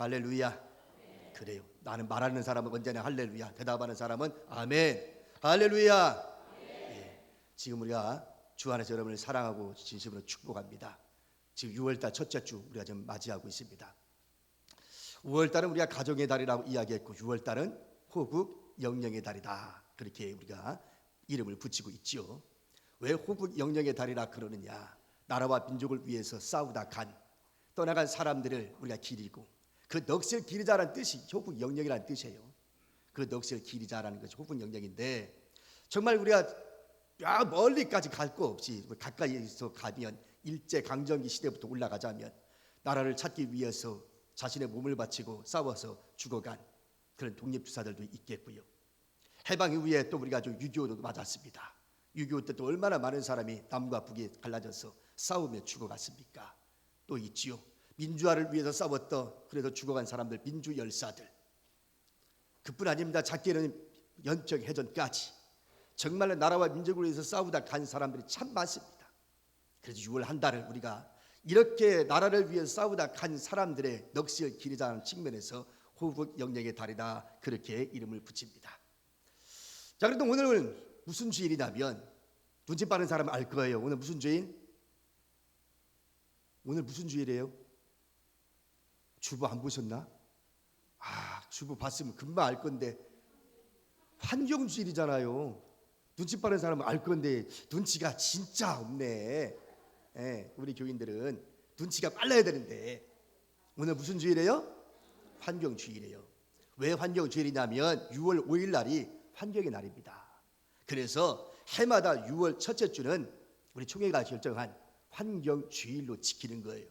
할렐루야. 그래요. 나는 말하는 사람은 언제나 할렐루야. 대답하는 사람은 아멘. 할렐루야. 예. 지금 우리가 주 안에서 여러분을 사랑하고 진심으로 축복합니다. 지금 6월달 첫째 주 우리가 지금 맞이하고 있습니다. 5월달은 우리가 가정의 달이라고 이야기했고 6월달은 호국 영령의 달이다. 그렇게 우리가 이름을 붙이고 있지요. 왜 호국 영령의 달이라 그러느냐? 나라와 민족을 위해서 싸우다 간 떠나간 사람들을 우리가 기리고 그 넋을 기리자라는 뜻이 호국 영령이라는 뜻이에요. 그 넋을 기리자라는 것이 호국 영령인데 정말 우리가 야 멀리까지 갈 거 없이 가까이서 가면 일제 강점기 시대부터 올라가자면 나라를 찾기 위해서 자신의 몸을 바치고 싸워서 죽어간 그런 독립투사들도 있겠고요. 해방 이후에 또 우리가 좀 6.25도 맞았습니다. 6.25때또 얼마나 많은 사람이 남과 북이 갈라져서 싸우며 죽어갔습니까? 또 있지요. 민주화를 위해서 싸웠던 그래서 죽어간 사람들 민주 열사들. 그뿐 아닙니다. 작게는 연평 해전까지 정말로 나라와 민족을 위해서 싸우다 간 사람들이 참 많습니다. 그래서 6월 한 달을 우리가 이렇게 나라를 위해 싸우다 간 사람들의 넋을 기리자는 측면에서 호국 영령의 달이다 그렇게 이름을 붙입니다. 자, 그래도 오늘은 무슨 주일이냐면 눈치 빠른 사람은 알 거예요. 오늘 무슨 주일? 오늘 무슨 주일이에요? 주보 안 보셨나? 아, 주보 봤으면 금방 알 건데 환경 주일이잖아요. 눈치 빠른 사람은 알 건데 눈치가 진짜 없네. 예, 우리 교인들은 눈치가 빨라야 되는데 오늘 무슨 주일이에요? 환경 주일이에요. 왜 환경 주일이냐면 6월 5일 날이 환경의 날입니다. 그래서 해마다 6월 첫째 주는 우리 총회가 결정한 환경 주일로 지키는 거예요.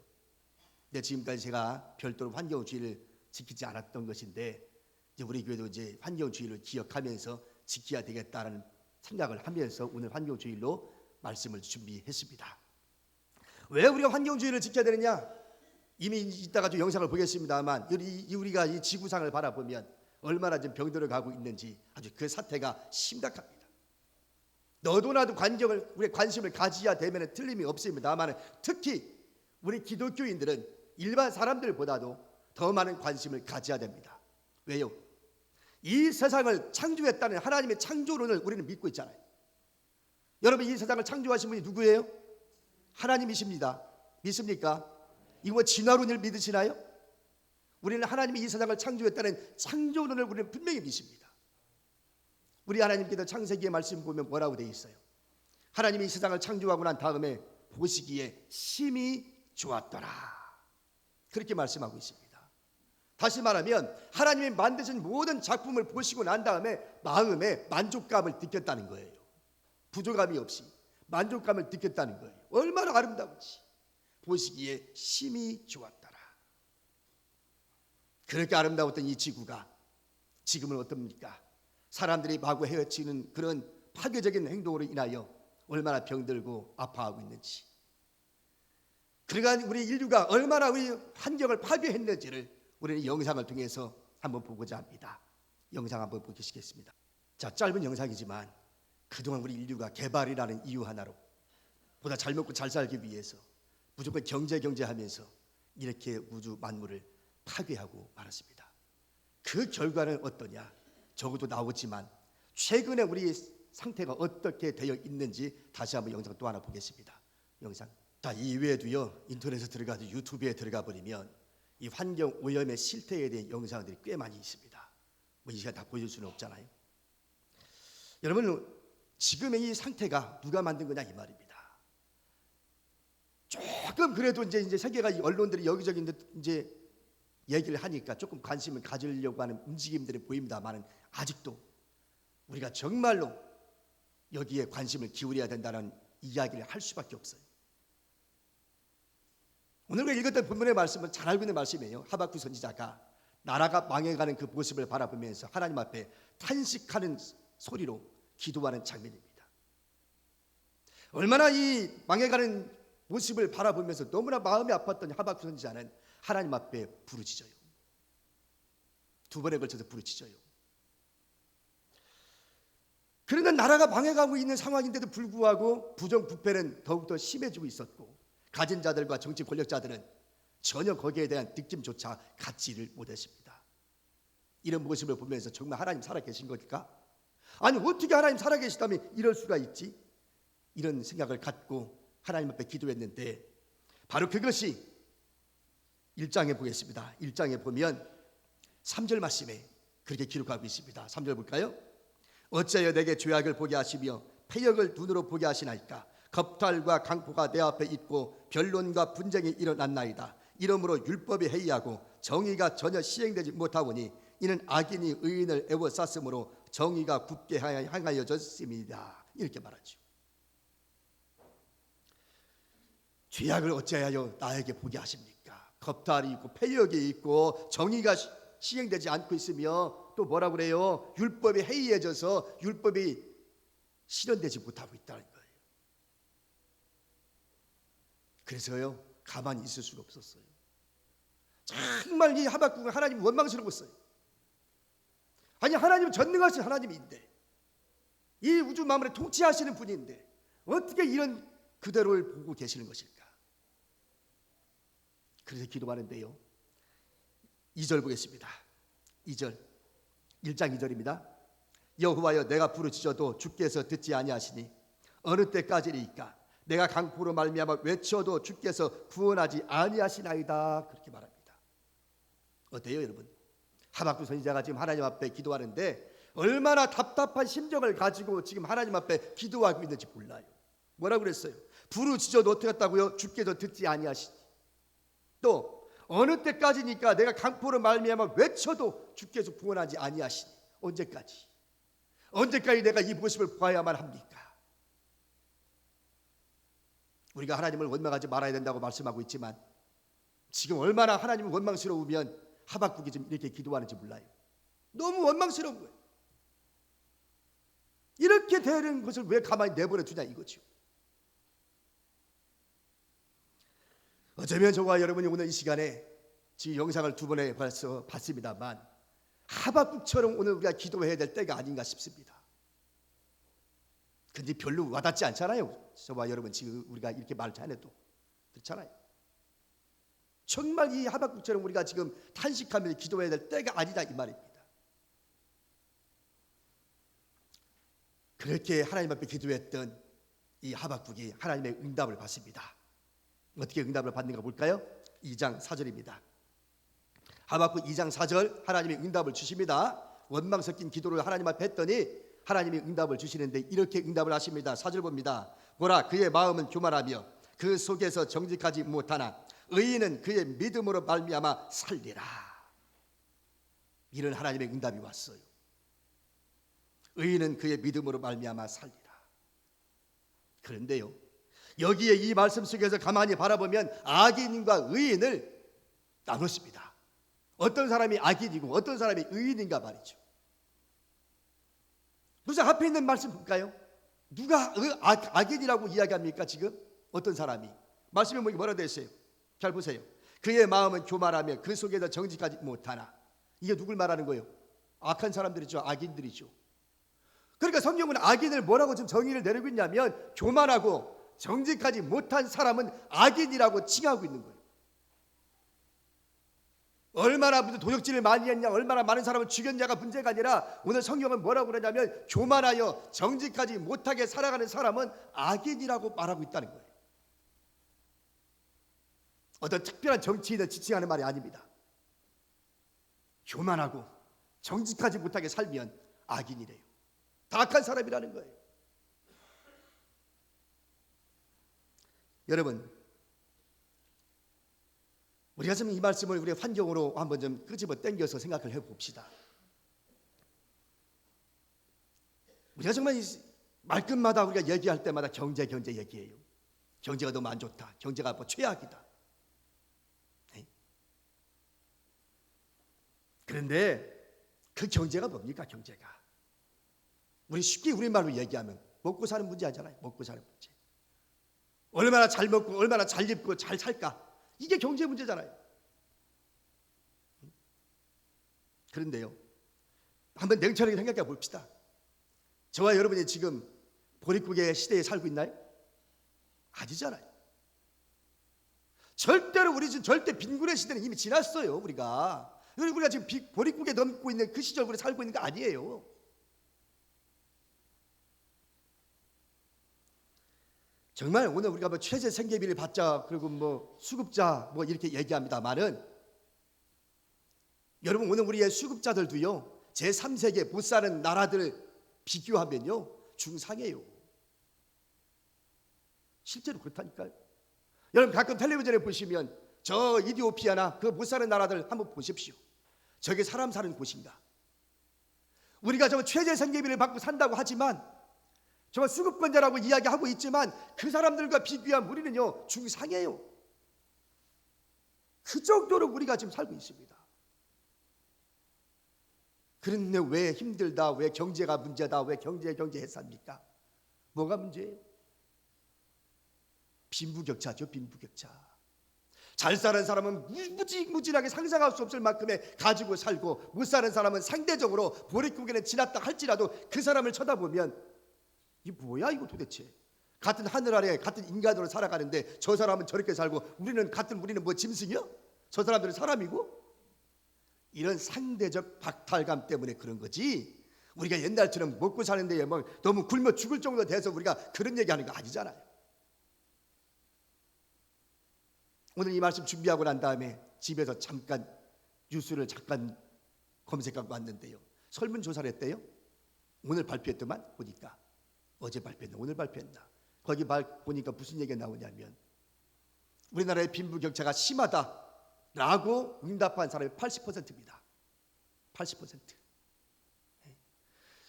근데 지금까지 제가 별도로 환경 주일을 지키지 않았던 것인데 이제 우리 교회도 이제 환경 주일을 기억하면서 지켜야 되겠다는 생각을 하면서 오늘 환경 주일로 말씀을 준비했습니다. 왜 우리가 환경주의를 지켜야 되느냐? 이미 이따가 좀 영상을 보겠습니다만 우리 우리가 이 지구상을 바라보면 얼마나 좀 병들어 가고 있는지 아주 그 사태가 심각합니다. 너도 나도 관경을 우리 관심을 가져야 되면 틀림이 없습니다만 특히 우리 기독교인들은 일반 사람들보다도 더 많은 관심을 가져야 됩니다. 왜요? 이 세상을 창조했다는 하나님의 창조론을 우리는 믿고 있잖아요. 여러분 이 세상을 창조하신 분이 누구예요? 하나님이십니다. 믿습니까? 이거 뭐 진화론을 믿으시나요? 우리는 하나님이 이 세상을 창조했다는 창조론을 우리는 분명히 믿습니다. 우리 하나님께서 창세기의 말씀 보면 뭐라고 되어 있어요? 하나님이 이 세상을 창조하고 난 다음에 보시기에 심히 좋았더라. 그렇게 말씀하고 있습니다. 다시 말하면 하나님이 만드신 모든 작품을 보시고 난 다음에 마음에 만족감을 느꼈다는 거예요. 부족함이 없이 만족감을 느꼈다는 거예요. 얼마나 아름다운지 보시기에 심히 좋았더라. 그렇게 아름다웠던 이 지구가 지금은 어떻습니까? 사람들이 마구 헤어치는 그런 파괴적인 행동으로 인하여 얼마나 병들고 아파하고 있는지. 그러니까 우리 인류가 얼마나 우리 환경을 파괴했는지를 우리는 영상을 통해서 한번 보고자 합니다. 영상 한번 보시겠습니다. 자, 짧은 영상이지만 그동안 우리 인류가 개발이라는 이유 하나로 보다 잘 먹고 잘 살기 위해서 무조건 경제 경제 하면서 이렇게 우주 만물을 파괴하고 말았습니다. 그 결과는 어떠냐? 적어도 나오지만 최근에 우리 상태가 어떻게 되어 있는지 다시 한번 영상 또 하나 보겠습니다. 영상. 자, 이 외에도요. 인터넷에 들어가서 유튜브에 들어가 버리면 이 환경 오염의 실태에 대한 영상들이 꽤 많이 있습니다. 뭐 이 시간 다 보여줄 수는 없잖아요. 여러분 지금의 이 상태가 누가 만든 거냐 이 말입니다. 조금 그래도 이제 이제 세계가 이 언론들이 여기저기 이제 얘기를 하니까 조금 관심을 가지려고 하는 움직임들이 보입니다만은 아직도 우리가 정말로 여기에 관심을 기울여야 된다는 이야기를 할 수밖에 없어요. 오늘 우리가 읽었던 본문의 말씀은 잘 알고 있는 말씀이에요. 하박구 선지자가 나라가 망해가는 그 모습을 바라보면서 하나님 앞에 탄식하는 소리로 기도하는 장면입니다. 얼마나 이 망해가는 모습을 바라보면서 너무나 마음이 아팠던 하박구 선지자는 하나님 앞에 부르짖어요. 두 번에 걸쳐서 부르짖어요. 그러나 나라가 망해가고 있는 상황인데도 불구하고 부정부패는 더욱더 심해지고 있었고 가진 자들과 정치 권력자들은 전혀 거기에 대한 느낌조차 갖지를 못했습니다. 이런 모습을 보면서 정말 하나님 살아계신 걸까? 아니 어떻게 하나님 살아계시다면 이럴 수가 있지? 이런 생각을 갖고 하나님 앞에 기도했는데 바로 그것이 1장에 보겠습니다. 1장에 보면 3절 말씀에 그렇게 기록하고 있습니다. 3절 볼까요? 어째여 내게 죄악을 보게 하시며 패역을 눈으로 보게 하시나이까 겁탈과 강포가 내 앞에 있고 변론과 분쟁이 일어났나이다. 이러므로 율법이 해이하고 정의가 전혀 시행되지 못하오니 이는 악인이 의인을 애워쌌으므로 정의가 굳게 향하여졌습니다. 이렇게 말하죠. 죄악을 어찌하여 나에게 보게 하십니까? 겁탈이 있고 패역이 있고 정의가 시- 시행되지 않고 있으며 또 뭐라 그래요? 율법이 해이해져서 율법이 실현되지 못하고 있다는 거예요. 그래서요 가만히 있을 수가 없었어요. 정말 이 하박국은 하나님 원망스러웠어요. 아니 하나님 전능하신 하나님인데 이 우주 만물을 통치하시는 분인데 어떻게 이런 그대로를 보고 계시는 것일까? 그래서 기도하는데요. 2절 보겠습니다. 2절. 1장 2절입니다. 여호와여 내가 부르짖어도 주께서 듣지 아니하시니 어느 때까지리까 내가 강포로 말미암아 외쳐도 주께서 구원하지 아니하시나이다 그렇게 말합니다. 어때요, 여러분? 하박국 선지자가 지금 하나님 앞에 기도하는데 얼마나 답답한 심정을 가지고 지금 하나님 앞에 기도하고 있는지 몰라요. 뭐라고 그랬어요? 부르짖어도 어떻게 했다고요? 주께서 듣지 아니하시니 또 어느 때까지니까 내가 강포로 말미암아 외쳐도 주께서 구원하지 아니하시니 언제까지? 언제까지 내가 이 모습을 보아야만 합니까? 우리가 하나님을 원망하지 말아야 된다고 말씀하고 있지만 지금 얼마나 하나님을 원망스러우면 하박국이 좀 이렇게 기도하는지 몰라요. 너무 원망스러운 거예요. 이렇게 되는 것을 왜 가만히 내버려 두냐 이거죠. 어쩌면 저와 여러분이 오늘 이 시간에 지금 영상을 두 번에 벌써 봤습니다만 하박국처럼 오늘 우리가 기도해야 될 때가 아닌가 싶습니다. 근데 별로 와닿지 않잖아요. 저와 여러분 지금 우리가 이렇게 말을 안 해도 그렇잖아요. 정말 이 하박국처럼 우리가 지금 탄식하면서 기도해야 될 때가 아니다 이 말입니다. 그렇게 하나님 앞에 기도했던 이 하박국이 하나님의 응답을 받습니다. 어떻게 응답을 받는가 볼까요? 2장 4절입니다. 하박국 2장 4절 하나님이 응답을 주십니다. 원망 섞인 기도를 하나님 앞에 했더니 하나님이 응답을 주시는데 이렇게 응답을 하십니다. 4절 봅니다. 보라 그의 마음은 교만하며 그 속에서 정직하지 못하나 의인은 그의 믿음으로 말미암아 살리라. 이런 하나님의 응답이 왔어요. 의인은 그의 믿음으로 말미암아 살리라. 그런데요. 여기에 이 말씀 속에서 가만히 바라보면 악인과 의인을 나눴습니다. 어떤 사람이 악인이고 어떤 사람이 의인인가 말이죠. 그래서 앞에 있는 말씀 볼까요? 누가 의- 악, 악인이라고 이야기합니까 지금? 어떤 사람이? 말씀에 뭐라 되어 있어요? 잘 보세요. 그의 마음은 교만하며 그 속에서 정직하지 못하나. 이게 누굴 말하는 거예요? 악한 사람들이죠. 악인들이죠. 그러니까 성경은 악인을 뭐라고 지금 정의를 내리고 있냐면 교만하고 정직하지 못한 사람은 악인이라고 칭하고 있는 거예요. 얼마나 무슨 도적질을 많이 했냐, 얼마나 많은 사람을 죽였냐가 문제가 아니라 오늘 성경은 뭐라고 그러냐면 교만하여 정직하지 못하게 살아가는 사람은 악인이라고 말하고 있다는 거예요. 어떤 특별한 정치인을 지칭하는 말이 아닙니다. 교만하고 정직하지 못하게 살면 악인이래요. 다 악한 사람이라는 거예요. 여러분, 우리가 지금 이 말씀을 우리의 환경으로 한번 좀 끄집어 당겨서 생각을 해봅시다. 우리가 정말 이 말끝마다 우리가 얘기할 때마다 경제 경제 얘기해요. 경제가 너무 안 좋다. 경제가 뭐 최악이다. 네? 그런데 그 경제가 뭡니까 경제가? 우리 쉽게 우리말로 얘기하면 먹고 사는 문제 아니잖아요. 먹고 사는 문제. 얼마나 잘 먹고 얼마나 잘 입고 잘 살까? 이게 경제 문제잖아요. 그런데요. 한번 냉철하게 생각해 봅시다. 저와 여러분이 지금 보릿국의 시대에 살고 있나요? 아니잖아요. 절대로 우리 지금 절대 빈곤의 시대는 이미 지났어요. 우리가 우리가 지금 비- 보릿고개 넘고 있는 그 시절 우리 살고 있는 거 아니에요. 정말 오늘 우리가 뭐 최저 생계비를 받자 그리고 뭐 수급자 뭐 이렇게 얘기합니다만은 여러분 오늘 우리의 수급자들도요 제 3세계 못 사는 나라들 비교하면요 중상이에요. 실제로 그렇다니까요. 여러분 가끔 텔레비전에 보시면 저 이디오피아나 그 못 사는 나라들 한번 보십시오. 저게 사람 사는 곳인가? 우리가 저 최저 생계비를 받고 산다고 하지만 저 수급권자라고 이야기하고 있지만 그 사람들과 비교하면 우리는요 중상이에요. 그 정도로 우리가 지금 살고 있습니다. 그런데 왜 힘들다, 왜 경제가 문제다, 왜 경제 경제 했습니까? 뭐가 문제예요? 빈부격차죠, 빈부격차. 잘 사는 사람은 무- 무지무진하게 상상할 수 없을 만큼의 가지고 살고 못 사는 사람은 상대적으로 보릿고개는 지났다 할지라도 그 사람을 쳐다보면 이 뭐야 이거 도대체 같은 하늘 아래 같은 인간으로 살아가는데 저 사람은 저렇게 살고 우리는 같은 우리는 뭐 짐승이요? 저 사람들은 사람이고 이런 상대적 박탈감 때문에 그런 거지 우리가 옛날처럼 먹고 사는데 뭐 너무 굶어 죽을 정도 돼서 우리가 그런 얘기하는 거 아니잖아요. 오늘 이 말씀 준비하고 난 다음에 집에서 잠깐 뉴스를 잠깐 검색하고 왔는데요. 설문조사를 했대요. 오늘 발표했더만 보니까 어제 발표했나 오늘 발표했나 거기 말 보니까 무슨 얘기가 나오냐면 우리나라의 빈부격차가 심하다라고 응답한 사람이 80%입니다. 80%.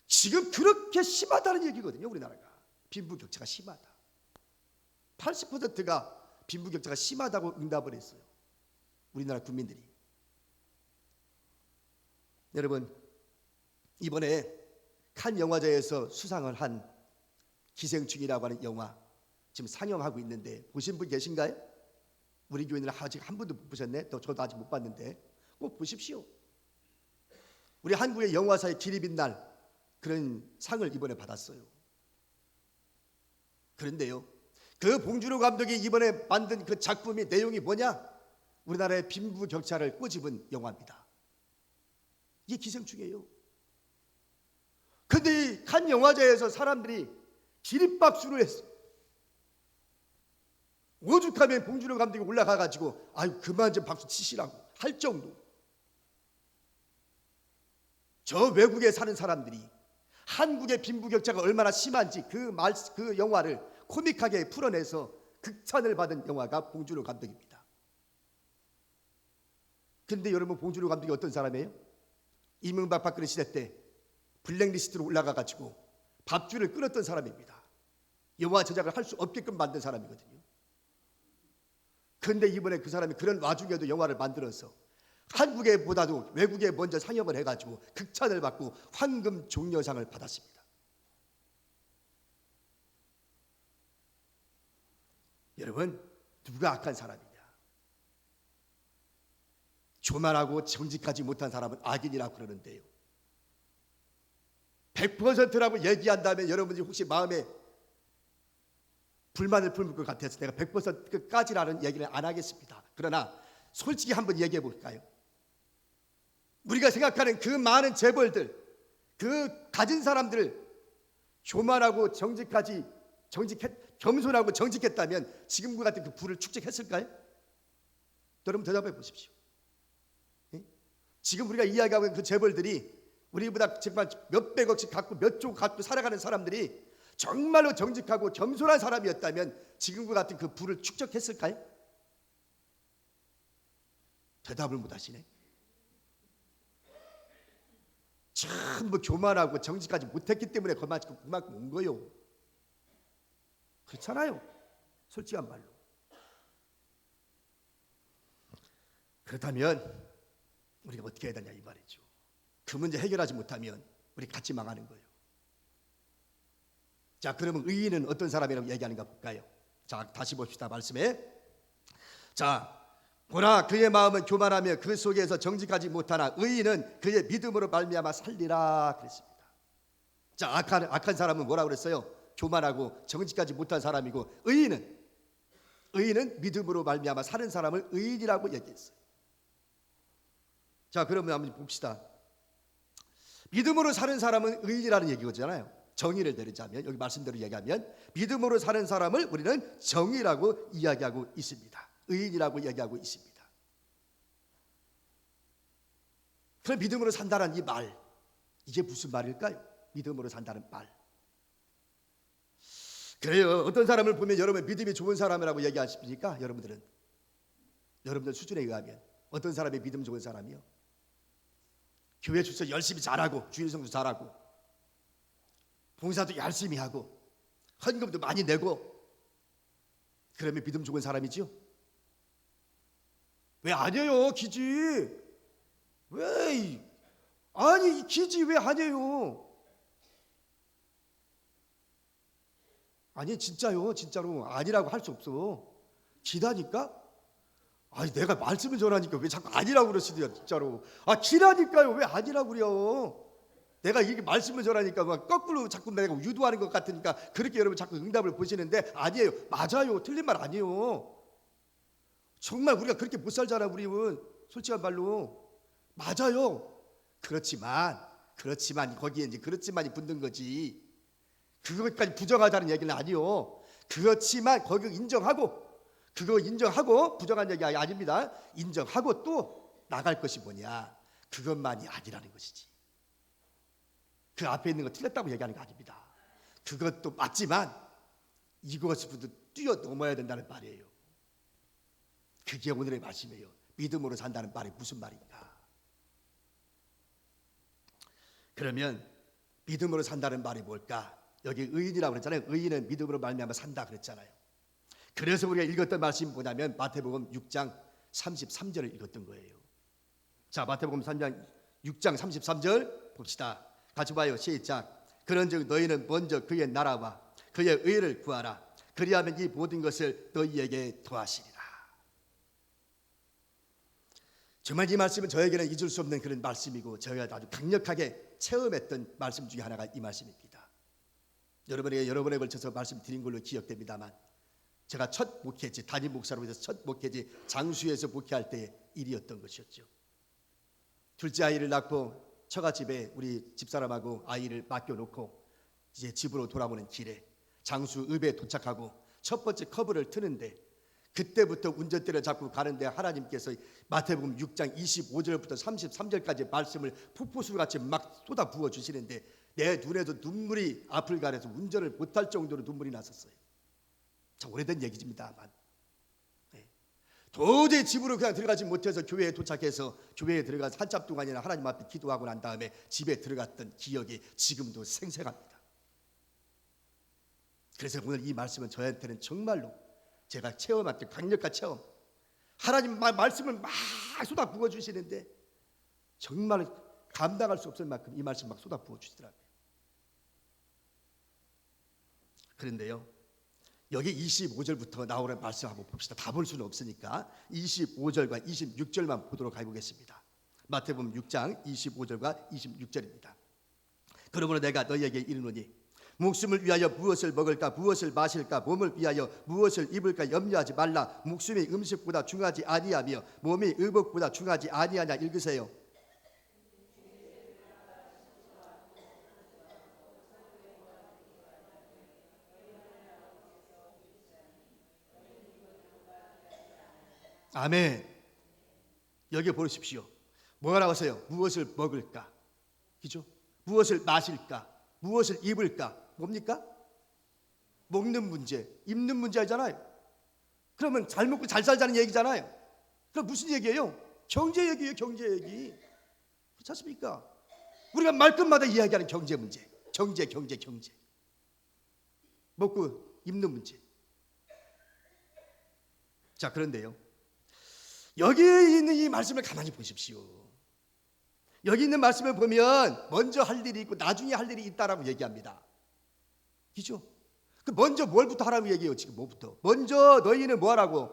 지금 그렇게 심하다는 얘기거든요. 우리나라가 빈부격차가 심하다. 80%가 빈부격차가 심하다고 응답을 했어요. 우리나라 국민들이. 여러분 이번에 칸 영화제에서 수상을 한 기생충이라고 하는 영화 지금 상영하고 있는데 보신 분 계신가요? 우리 교인들은 아직 한 분도 못 보셨네. 또 저도 아직 못 봤는데 꼭 보십시오. 우리 한국의 영화사의 길이 빛날 그런 상을 이번에 받았어요. 그런데요. 그 봉준호 감독이 이번에 만든 그 작품의 내용이 뭐냐? 우리나라의 빈부격차를 꼬집은 영화입니다. 이게 기생충이에요. 근데 이칸 영화제에서 사람들이 기립박수를 했어. 오죽하면 봉준호 감독이 올라가 가지고 아유 그만 좀 박수 치시라고 할 정도. 저 외국에 사는 사람들이 한국의 빈부격차가 얼마나 심한지 그말그 영화를 코믹하게 풀어내서 극찬을 받은 영화가 봉준호 감독입니다. 근데 여러분 봉준호 감독이 어떤 사람이에요? 이명박 박근혜 시대 때 블랙리스트로 올라가 가지고 밥줄을 끊었던 사람입니다. 영화 제작을 할 수 없게끔 만든 사람이거든요. 근데 이번에 그 사람이 그런 와중에도 영화를 만들어서 한국에 보다도 외국에 먼저 상영을 해가지고 극찬을 받고 황금 종려상을 받았습니다. 여러분 누가 악한 사람이냐? 교만하고 정직하지 못한 사람은 악인이라고 그러는데요. 100%라고 얘기한다면 여러분들이 혹시 마음에 불만을 품을 것 같아서 내가 100%까지라는 얘기를 안 하겠습니다. 그러나 솔직히 한번 얘기해 볼까요? 우리가 생각하는 그 많은 재벌들, 그 가진 사람들 교만하고 정직하지 정직했 겸손하고 정직했다면 지금과 같은 그 부를 축적했을까요? 여러분 대답해 보십시오. 예? 지금 우리가 이야기하고 있는 그 재벌들이 우리보다 정말 몇백억씩 갖고 몇조 갖고 살아가는 사람들이 정말로 정직하고 겸손한 사람이었다면 지금과 같은 그 부를 축적했을까요? 대답을 못 하시네. 전부 교만하고 정직하지 못했기 때문에 그만큼 그만큼 온 거요. 그렇잖아요. 솔직한 말로. 그렇다면 우리가 어떻게 해야 되냐 이 말이죠. 그 문제 해결하지 못하면 우리 같이 망하는 거예요. 자, 그러면 의인은 어떤 사람이라고 얘기하는가 볼까요? 자, 다시 봅시다. 말씀에. 자, 보라 그의 마음은 교만하며 그 속에서 정직하지 못하나 의인은 그의 믿음으로 말미암아 살리라 그랬습니다. 자, 악한 악한 사람은 뭐라 그랬어요? 교만하고 정직하지 못한 사람이고 의인은 의인은 믿음으로 말미암아 사는 사람을 의인이라고 얘기했어요. 자, 그러면 한번 봅시다. 믿음으로 사는 사람은 의인이라는 얘기거잖아요. 정의를 내리자면 여기 말씀대로 얘기하면 믿음으로 사는 사람을 우리는 정의라고 이야기하고 있습니다. 의인이라고 얘기하고 있습니다. 그럼 믿음으로 산다는 이 말, 이게 무슨 말일까요? 믿음으로 산다는 말. 그래요. 어떤 사람을 보면 여러분 믿음이 좋은 사람이라고 얘기하십니까? 여러분들은 여러분들 수준에 의하면 어떤 사람이 믿음 좋은 사람이요? 교회 출석 열심히 잘하고 주일 성도 잘하고 봉사도 열심히 하고 헌금도 많이 내고 그러면 믿음 좋은 사람이죠? 왜 아니에요 기지? 왜 이- 아니 이 기지 왜 아니에요? 아니 진짜요 진짜로. 아니라고 할 수 없어. 기다니까 아니 내가 말씀을 전하니까 왜 자꾸 아니라고 그러시대요 진짜로. 아 기라니까요. 왜 아니라고 그래요? 내가 이게 말씀을 전하니까 막 거꾸로 자꾸 내가 유도하는 것 같으니까 그렇게 여러분 자꾸 응답을 보시는데 아니에요. 맞아요. 틀린 말 아니에요. 정말 우리가 그렇게 못 살잖아 우리는 솔직한 말로. 맞아요. 그렇지만 그렇지만 거기에 이제 그렇지만이 붙는 거지. 그것까지 부정하자는 얘기는 아니요. 그렇지만 거기 인정하고 그거 인정하고 부정한 얘기 아닙니다. 인정하고 또 나갈 것이 뭐냐? 그것만이 아니라는 것이지. 그 앞에 있는 거 틀렸다고 얘기하는 거 아닙니다. 그것도 맞지만 이것부터 뛰어넘어야 된다는 말이에요. 그게 오늘의 말씀이에요. 믿음으로 산다는 말이 무슨 말인가? 그러면 믿음으로 산다는 말이 뭘까? 여기 의인이라고 그랬잖아요. 의인은 믿음으로 말미암아 산다 그랬잖아요. 그래서 우리가 읽었던 말씀이 뭐냐면 마태복음 6장 33절을 읽었던 거예요. 자, 마태복음 3장 6장 33절 봅시다. 같이 봐요. 시작. 그런즉 너희는 먼저 그의 나라와 그의 의를 구하라. 그리하면 이 모든 것을 너희에게 더하시리라. 정말 이 말씀은 저에게는 잊을 수 없는 그런 말씀이고 저희가 아주 강력하게 체험했던 말씀 중에 하나가 이 말씀입니다. 여러분에게 여러 번에 걸쳐서 말씀드린 걸로 기억됩니다만 제가 첫 목회지 담임 목사로서 첫 목회지 장수에서 목회할 때의 일이었던 것이었죠. 둘째 아이를 낳고 처가집에 우리 집사람하고 아이를 맡겨놓고 이제 집으로 돌아오는 길에 장수 읍에 도착하고 첫 번째 커브를 트는데 그때부터 운전대를 잡고 가는데 하나님께서 마태복음 6장 25절부터 33절까지 말씀을 폭포수같이 막 쏟아 부어 주시는데 내 눈에도 눈물이 앞을 가려서 운전을 못할 정도로 눈물이 났었어요. 자 오래된 얘기입니다만 네. 도저히 집으로 그냥 들어가지 못해서 교회에 도착해서 교회에 들어가서 한참 동안이나 하나님 앞에 기도하고 난 다음에 집에 들어갔던 기억이 지금도 생생합니다. 그래서 오늘 이 말씀은 저한테는 정말로 제가 체험했던 강력한 체험. 하나님 말- 말씀을 막 쏟아 부어 주시는데 정말 감당할 수 없을 만큼 이 말씀 막 쏟아 부어 주시더라고요. 그런데요. 여기 25절부터 나오는 말씀 한번 봅시다. 다 볼 수는 없으니까 25절과 26절만 보도록 해보겠습니다. 마태복음 6장 25절과 26절입니다. 그러므로 내가 너희에게 이르노니 목숨을 위하여 무엇을 먹을까 무엇을 마실까 몸을 위하여 무엇을 입을까 염려하지 말라 목숨이 음식보다 중하지 아니하며 몸이 의복보다 중하지 아니하냐 읽으세요. 아멘. 여기 보십시오. 뭐라고 하세요? 무엇을 먹을까? 그죠? 무엇을 마실까? 무엇을 입을까? 뭡니까? 먹는 문제, 입는 문제잖아요. 그러면 잘 먹고 잘 살자는 얘기잖아요. 그럼 무슨 얘기예요? 경제 얘기예요, 경제 얘기. 그렇지 않습니까? 우리가 말끝마다 이야기하는 경제 문제. 경제, 경제, 경제. 먹고 입는 문제. 자, 그런데요. 여기에 있는 이 말씀을 가만히 보십시오. 여기 있는 말씀을 보면 먼저 할 일이 있고 나중에 할 일이 있다라고 얘기합니다. 그죠? 그 먼저 뭘부터 하라고 얘기해요. 지금 뭐부터? 먼저 너희는 뭐 하라고?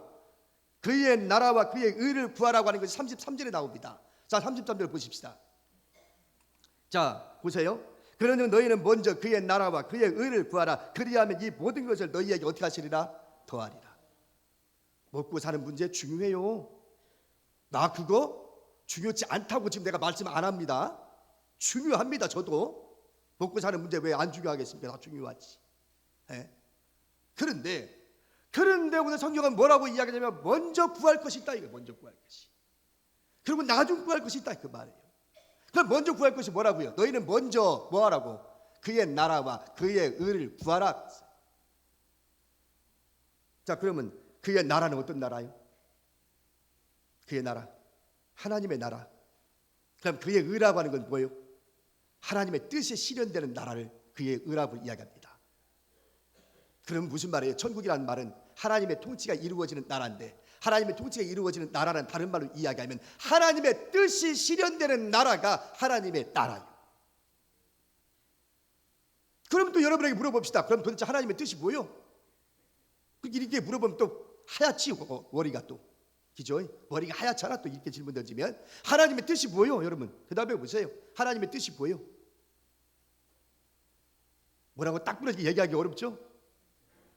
그의 나라와 그의 의를 구하라고 하는 것이 33절에 나옵니다. 자, 33절 보십시다. 자, 보세요. 그러면 너희는 먼저 그의 나라와 그의 의를 구하라. 그리하면 이 모든 것을 너희에게 어떻게 하시리라? 더하리라. 먹고 사는 문제 중요해요. 나 그거 중요치 않다고 지금 내가 말씀 안 합니다. 중요합니다. 저도 먹고 사는 문제 왜 안 중요하겠습니까? 다 중요하지. 예? 그런데 그런데 오늘 성경은 뭐라고 이야기하냐면 먼저 구할 것이 있다 이거 먼저 구할 것이. 그리고 나중 구할 것이 있다 그 말이에요. 그럼 먼저 구할 것이 뭐라고요? 너희는 먼저 뭐하라고? 그의 나라와 그의 의를 구하라. 자 그러면 그의 나라는 어떤 나라요? 그의 나라 하나님의 나라. 그럼 그의 의라고 하는 건 뭐예요? 하나님의 뜻이 실현되는 나라를 그의 의라고 이야기합니다. 그럼 무슨 말이에요? 천국이라는 말은 하나님의 통치가 이루어지는 나라인데 하나님의 통치가 이루어지는 나라는 다른 말로 이야기하면 하나님의 뜻이 실현되는 나라가 하나님의 나라예요. 그럼 또 여러분에게 물어봅시다. 그럼 도대체 하나님의 뜻이 뭐요? 이렇게 물어보면 또 하얗지 어, 머리가 또 그죠? 머리가 하얗잖아 또 이렇게 질문 던지면 하나님의 뜻이 뭐요, 여러분? 대답해 보세요. 하나님의 뜻이 뭐요? 뭐라고 딱 부러지게 얘기하기 어렵죠?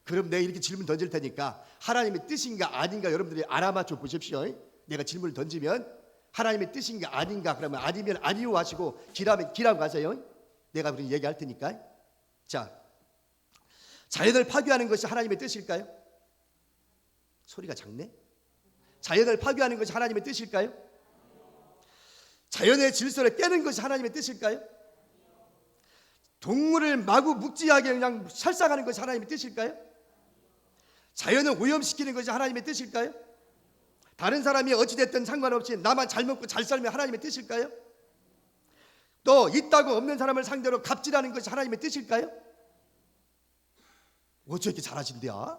그럼 내가 이렇게 질문 던질 테니까 하나님의 뜻인가 아닌가 여러분들이 알아맞혀 보십시오. 내가 질문을 던지면 하나님의 뜻인가 아닌가 그러면 아니면 아니요 하시고 기라면 기라고 가세요. 내가 그렇게 얘기할 테니까. 자, 자연을 파괴하는 것이 하나님의 뜻일까요? 소리가 작네. 자연을 파괴하는 것이 하나님의 뜻일까요? 자연의 질서를 깨는 것이 하나님의 뜻일까요? 동물을 마구 묵지하게 그냥 살상하는 것이 하나님의 뜻일까요? 자연을 오염시키는 것이 하나님의 뜻일까요? 다른 사람이 어찌됐든 상관없이 나만 잘 먹고 잘 살면 하나님의 뜻일까요? 또 있다고 없는 사람을 상대로 갑질하는 것이 하나님의 뜻일까요? 어째 이렇게 잘하신대야?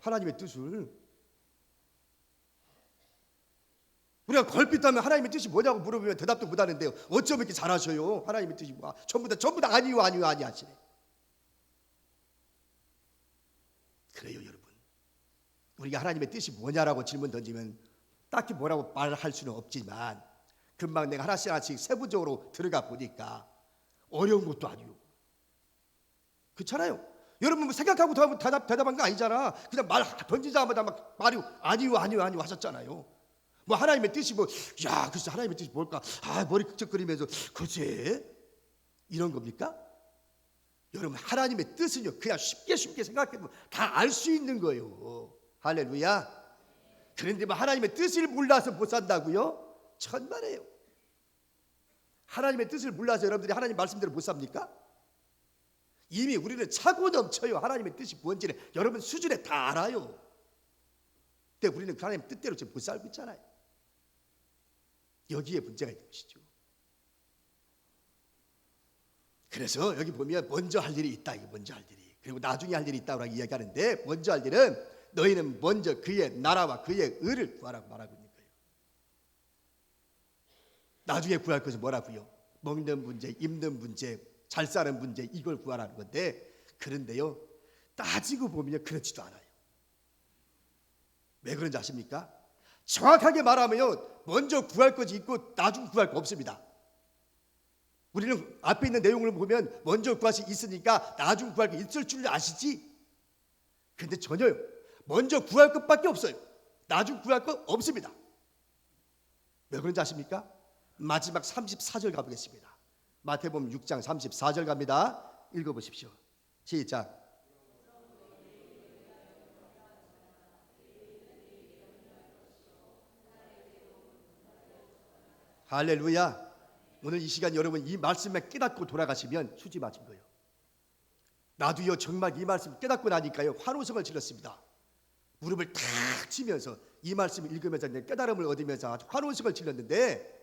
하나님의 뜻을 우리가 걸핏 하면 하나님의 뜻이 뭐냐고 물어보면 대답도 못 하는데요. 어쩜 이렇게 잘하셔요? 하나님의 뜻이 뭐야? 전부 다 전부 다 아니요 아니요 아니 하시네. 그래요 여러분. 우리가 하나님의 뜻이 뭐냐라고 질문 던지면 딱히 뭐라고 말할 수는 없지만 금방 내가 하나씩 하나씩 세부적으로 들어가 보니까 어려운 것도 아니요. 그렇잖아요. 여러분 뭐 생각하고 대답, 대답한 거 아니잖아. 그냥 말 던지자마자 막 말이 아니요 아니요 아니요 하셨잖아요. 뭐 하나님의 뜻이 뭐, 야, 글쎄 하나님의 뜻이 뭘까? 아, 머리 끄적거리면서, 그지? 이런 겁니까? 여러분, 하나님의 뜻은요, 그냥 쉽게 쉽게 생각해보면 다 알 수 있는 거예요. 할렐루야. 그런데 뭐 하나님의 뜻을 몰라서 못 산다고요? 천만에요. 하나님의 뜻을 몰라서 여러분들이 하나님 말씀대로 못 삽니까? 이미 우리는 차고 넘쳐요. 하나님의 뜻이 뭔지를 여러분 수준에 다 알아요. 근데 우리는 그 하나님 뜻대로 지금 못 살고 있잖아요. 여기에 문제가 있는 것이죠. 그래서 여기 보면 먼저 할 일이 있다. 이게 먼저 할 일이. 그리고 나중에 할 일이 있다고 이야기하는데 먼저 할 일은 너희는 먼저 그의 나라와 그의 의를 구하라고 말하고 있는 거예요. 나중에 구할 것은 뭐라고요? 먹는 문제, 입는 문제, 잘 사는 문제 이걸 구하라는 건데 그런데요. 따지고 보면 그렇지도 않아요. 왜 그런지 아십니까? 정확하게 말하면 먼저 구할 것이 있고 나중 구할 거 없습니다. 우리는 앞에 있는 내용을 보면 먼저 구할 수 있으니까 나중 구할 게 있을 줄 아시지? 근데 전혀요. 먼저 구할 것밖에 없어요. 나중 구할 거 없습니다. 왜 그런지 아십니까? 마지막 34절 가보겠습니다. 마태복음 6장 34절 갑니다. 읽어보십시오. 시작. 할렐루야. 오늘 이 시간 여러분 이 말씀에 깨닫고 돌아가시면 수지 맞은 거예요. 나도요 정말 이 말씀 깨닫고 나니까요 환호성을 질렀습니다. 무릎을 탁 치면서 이 말씀을 읽으면서 깨달음을 얻으면서 환호성을 질렀는데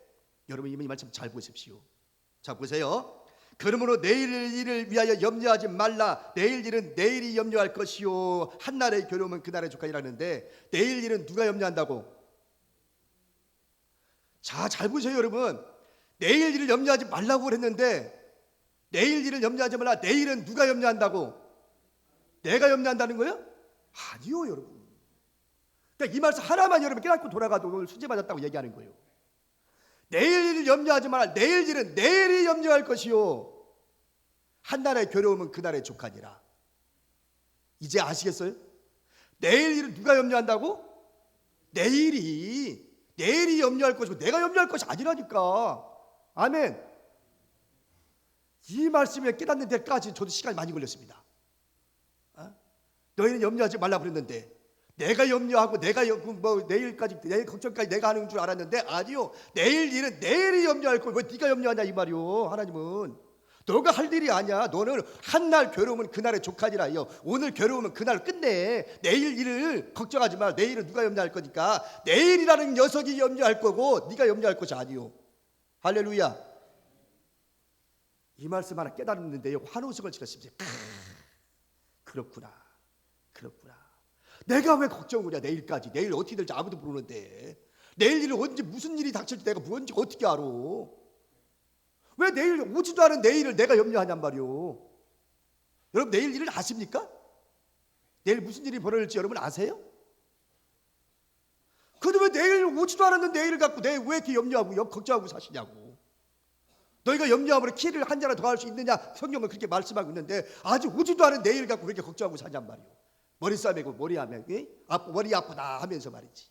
여러분 이 말씀 잘 보십시오. 자 보세요. 그러므로 내일 일을 위하여 염려하지 말라. 내일 일은 내일이 염려할 것이요. 한날의 괴로움은 그날의 족하니라는데 내일 일은 누가 염려한다고? 자, 잘 보세요, 여러분. 내일 일을 염려하지 말라고 그랬는데 내일 일을 염려하지 말라. 내일은 누가 염려한다고? 내가 염려한다는 거예요? 아니요, 여러분. 그러니까 이 말씀 하나만 여러분 깨닫고 돌아가도 오늘 수제 맞았다고 얘기하는 거예요. 내일 일을 염려하지 말라. 내일 일은 내일이 염려할 것이요. 한 날의 괴로움은 그 날의 족하니라. 이제 아시겠어요? 내일 일은 누가 염려한다고? 내일이 내일이 염려할 것이고 내가 염려할 것이 아니라니까. 아멘. 이 말씀을 깨닫는 데까지 저도 시간이 많이 걸렸습니다. 어? 너희는 염려하지 말라 그랬는데 내가 염려하고 내가 염- 뭐 내일까지 내일 걱정까지 내가 하는 줄 알았는데 아니요. 내일 일은 내일이 염려할 거고 왜 네가 염려하냐 이 말이요. 하나님은 너가 할 일이 아니야. 너는 한 날 괴로우면 그날의 족하니라요. 오늘 괴로우면 그날 끝내. 내일 일을 걱정하지 마. 내일은 누가 염려할 거니까. 내일이라는 녀석이 염려할 거고 네가 염려할 것이 아니요. 할렐루야. 이 말씀 하나 깨달았는데요. 환호성을. 크, 그렇구나. 그렇구나. 내가 왜 걱정을 해 내일까지. 내일 어떻게 될지 아무도 모르는데. 내일 일은 언제 무슨 일이 닥칠지 내가 뭔지 어떻게 알아. 왜 내일 오지도 않은 내일을 내가 염려하냔 말이오. 여러분 내일 일을 아십니까? 내일 무슨 일이 벌어질지 여러분 아세요? 그런데 왜 내일 오지도 않았는 내일을 갖고 내일 왜 이렇게 염려하고 염- 걱정하고 사시냐고. 너희가 염려함으로 키를 한 자나 더 할 수 있느냐? 성경은 그렇게 말씀하고 있는데 아직 오지도 않은 내일 갖고 왜 이렇게 걱정하고 사냔 말이오. 머리 싸매고 머리 하면 예? 아, 머리 아프다 하면서 말이지.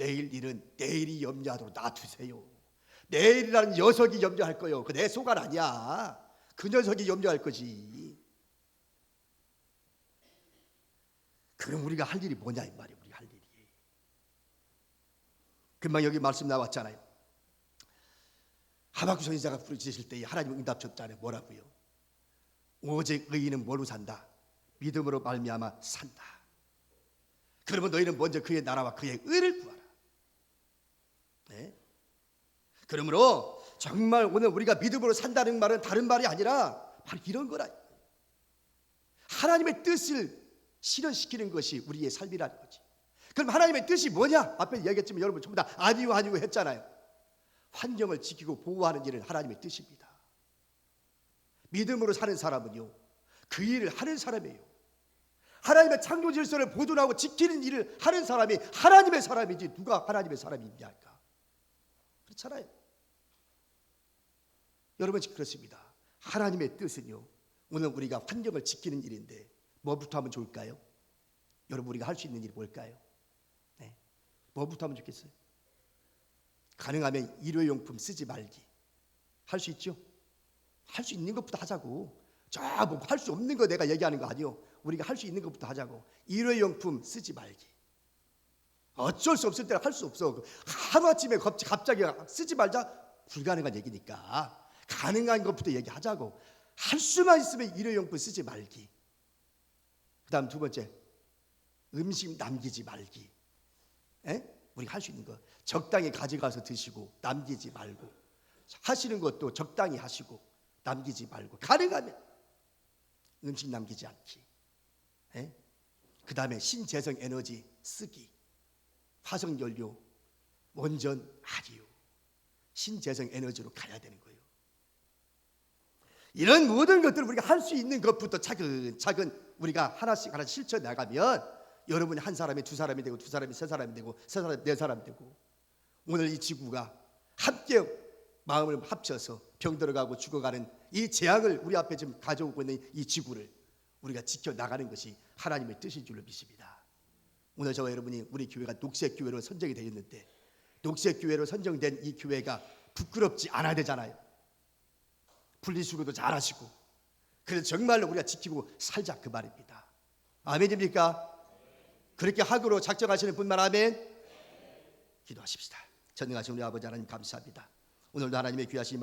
내일 일은 내일이 염려하도록 놔두세요. 내일이라는 녀석이 염려할 거요. 그내 속알 아니야. 그 녀석이 염려할 거지. 그럼 우리가 할 일이 뭐냐 이 말이야. 우리 할 일이. 금방 여기 말씀 나왔잖아요. 하박국 선지자가 부르짖으실 때 하나님 응답 줬잖아요. 뭐라고요? 오직 의인은 뭘로 산다? 믿음으로 말미암아 산다. 그러면 너희는 먼저 그의 나라와 그의 의를 구하라. 네? 그러므로 정말 오늘 우리가 믿음으로 산다는 말은 다른 말이 아니라 바로 이런 거라. 하나님의 뜻을 실현시키는 것이 우리의 삶이라는 거지. 그럼 하나님의 뜻이 뭐냐? 앞에 얘기했지만 여러분 전부 다 아니요 아니요 했잖아요. 환경을 지키고 보호하는 일은 하나님의 뜻입니다. 믿음으로 사는 사람은요. 그 일을 하는 사람이에요. 하나님의 창조 질서를 보존하고 지키는 일을 하는 사람이 하나님의 사람이지 누가 하나님의 사람이냐 할까? 그렇잖아요. 여러분 그렇습니다. 하나님의 뜻은요. 오늘 우리가 환경을 지키는 일인데 뭐부터 하면 좋을까요? 여러분 우리가 할 수 있는 일이 뭘까요? 네. 뭐부터 하면 좋겠어요? 가능하면 일회용품 쓰지 말기. 할 수 있죠? 할 수 있는 것부터 하자고. 저뭐할 수 없는 거 내가 얘기하는 거 아니요. 우리가 할 수 있는 것부터 하자고. 일회용품 쓰지 말기. 어쩔 수 없을 때는 할 수 없어. 하루아침에 갑자기 쓰지 말자 불가능한 얘기니까 가능한 것부터 얘기하자고. 할 수만 있으면 일회용품 쓰지 말기. 그다음 두 번째 음식 남기지 말기. 에? 우리가 할 수 있는 거 적당히 가져가서 드시고 남기지 말고 하시는 것도 적당히 하시고 남기지 말고 가능하면 음식 남기지 않기. 에? 그다음에 신재생 에너지 쓰기. 화석 연료 원전 아니요. 신재생 에너지로 가야 되는 거예요. 이런 모든 것들을 우리가 할 수 있는 것부터 차근차근 우리가 하나씩 하나씩 실천 나가면 여러분이 한 사람이 두 사람이 되고 두 사람이 세 사람이 되고 세 사람이 네 사람이 되고 오늘 이 지구가 함께 마음을 합쳐서 병들어가고 죽어가는 이 재앙을 우리 앞에 지금 가져오고 있는 이 지구를 우리가 지켜 나가는 것이 하나님의 뜻인 줄로 믿습니다. 오늘 저와 여러분이 우리 교회가 녹색 교회로 선정이 되었는데 녹색 교회로 선정된 이 교회가 부끄럽지 않아야 되잖아요. 분리수거도 잘하시고 그래서 정말로 우리가 지키고 살자 그 말입니다. 아멘입니까? 그렇게 학으로 작정하시는 분만 아멘. 기도하십시다. 전능하신 우리 아버지 하나님 감사합니다. 오늘도 하나님의 귀하신